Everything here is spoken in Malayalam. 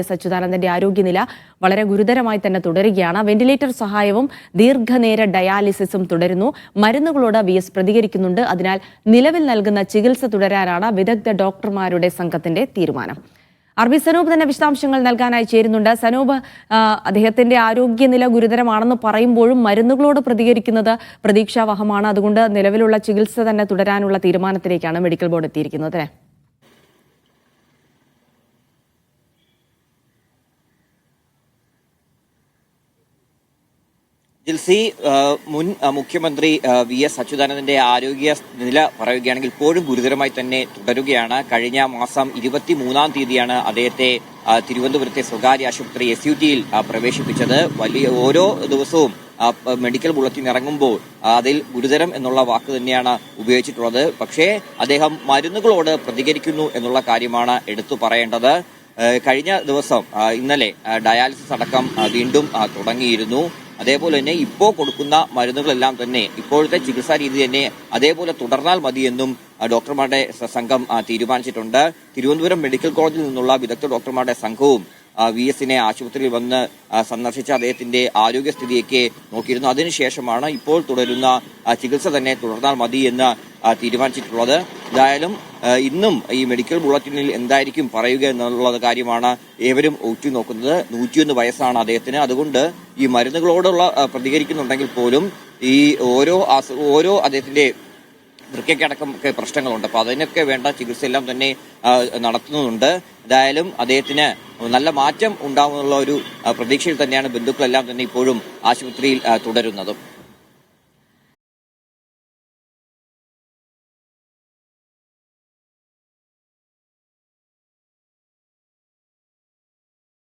എസ് അച്യുതാനന്ദന്റെ ആരോഗ്യനില വളരെ ഗുരുതരമായി തന്നെ തുടരുകയാണ്. വെന്റിലേറ്റർ സഹായവും ദീർഘനേര ഡയാലിസിസും തുടരുന്നു. മരുന്നുകളോട് വി എസ് പ്രതികരിക്കുന്നുണ്ട്. അതിനാൽ നിലവിൽ നൽകുന്ന ചികിത്സ തുടരാനാണ് വിദഗ്ധ ഡോക്ടർമാരുടെ സംഘത്തിന്റെ തീരുമാനം. അർബി സനൂപ് തന്നെ വിശദാംശങ്ങൾ നൽകാനായി ചേരുന്നുണ്ട്. സനൂപ് അദ്ദേഹത്തിന്റെ ആരോഗ്യനില ഗുരുതരമാണെന്ന് പറയുമ്പോഴും മരുന്നുകളോട് പ്രതികരിക്കുന്നത് പ്രതീക്ഷാവഹമാണ്. അതുകൊണ്ട് നിലവിലുള്ള ചികിത്സ തന്നെ തുടരാനുള്ള തീരുമാനത്തിലേക്കാണ് മെഡിക്കൽ ബോർഡ് എത്തിയിരിക്കുന്നത്. അല്ലേ ജിൽസി മുൻ മുഖ്യമന്ത്രി വി എസ് അച്യുതാനന്ദന്റെ ആരോഗ്യ നില പറയുകയാണെങ്കിൽ ഇപ്പോഴും ഗുരുതരമായി തന്നെ തുടരുകയാണ്. കഴിഞ്ഞ മാസം ഇരുപത്തി മൂന്നാം തീയതിയാണ് അദ്ദേഹത്തെ തിരുവനന്തപുരത്തെ സ്വകാര്യ ആശുപത്രി എസ് യു ടിയിൽ പ്രവേശിപ്പിച്ചത്. വലിയ ഓരോ ദിവസവും മെഡിക്കൽ ബുള്ളറ്റിൻ ഇറങ്ങുമ്പോൾ അതിൽ ഗുരുതരം എന്നുള്ള വാക്ക് തന്നെയാണ് ഉപയോഗിച്ചിട്ടുള്ളത്. പക്ഷേ അദ്ദേഹം മരുന്നുകളോട് പ്രതികരിക്കുന്നു എന്നുള്ള കാര്യമാണ് എടുത്തു പറയേണ്ടത്. കഴിഞ്ഞ ദിവസം ഇന്നലെ ഡയാലിസിസ് അടക്കം വീണ്ടും തുടങ്ങിയിരുന്നു. അതേപോലെ തന്നെ ഇപ്പോൾ കൊടുക്കുന്ന മരുന്നുകളെല്ലാം തന്നെ ഇപ്പോഴത്തെ ചികിത്സാ രീതി തന്നെ അതേപോലെ തുടർന്നാൽ മതിയെന്നും ആ, ഡോക്ടർമാരുടെ സംഘം തീരുമാനിച്ചിട്ടുണ്ട്. തിരുവനന്തപുരം മെഡിക്കൽ കോളേജിൽ നിന്നുള്ള വിദഗ്ധ ഡോക്ടർമാരുടെ സംഘവും വി എസിനെ ആശുപത്രിയിൽ വന്ന് സന്ദർശിച്ച അദ്ദേഹത്തിന്റെ ആരോഗ്യസ്ഥിതിയൊക്കെ നോക്കിയിരുന്നു. അതിനുശേഷമാണ് ഇപ്പോൾ തുടരുന്ന ചികിത്സ തന്നെ തുടർന്നാൽ മതി എന്ന് തീരുമാനിച്ചിട്ടുള്ളത്. എന്തായാലും ഇന്നും ഈ മെഡിക്കൽ ബുള്ളറ്റിനിൽ എന്തായിരിക്കും പറയുക എന്നുള്ള കാര്യമാണ് ഏവരും ഉറ്റുനോക്കുന്നത്. നൂറ്റിയൊന്ന് വയസ്സാണ് അദ്ദേഹത്തിന്. അതുകൊണ്ട് ഈ മരുന്നുകളോടുള്ള പ്രതികരിക്കുന്നുണ്ടെങ്കിൽ പോലും ഈ ഓരോ ഓരോ അദ്ദേഹത്തിന്റെ വൃക്കയ്ക്കടക്കം ഒക്കെ പ്രശ്നങ്ങളുണ്ട്. അപ്പൊ അതിനൊക്കെ വേണ്ട ചികിത്സയെല്ലാം തന്നെ നടത്തുന്നുണ്ട്. എന്തായാലും അദ്ദേഹത്തിന് നല്ല മാറ്റം ഉണ്ടാകുമെന്നുള്ള ഒരു പ്രതീക്ഷയിൽ തന്നെയാണ് ബന്ധുക്കളെല്ലാം തന്നെ ഇപ്പോഴും ആശുപത്രിയിൽ തുടരുന്നതും.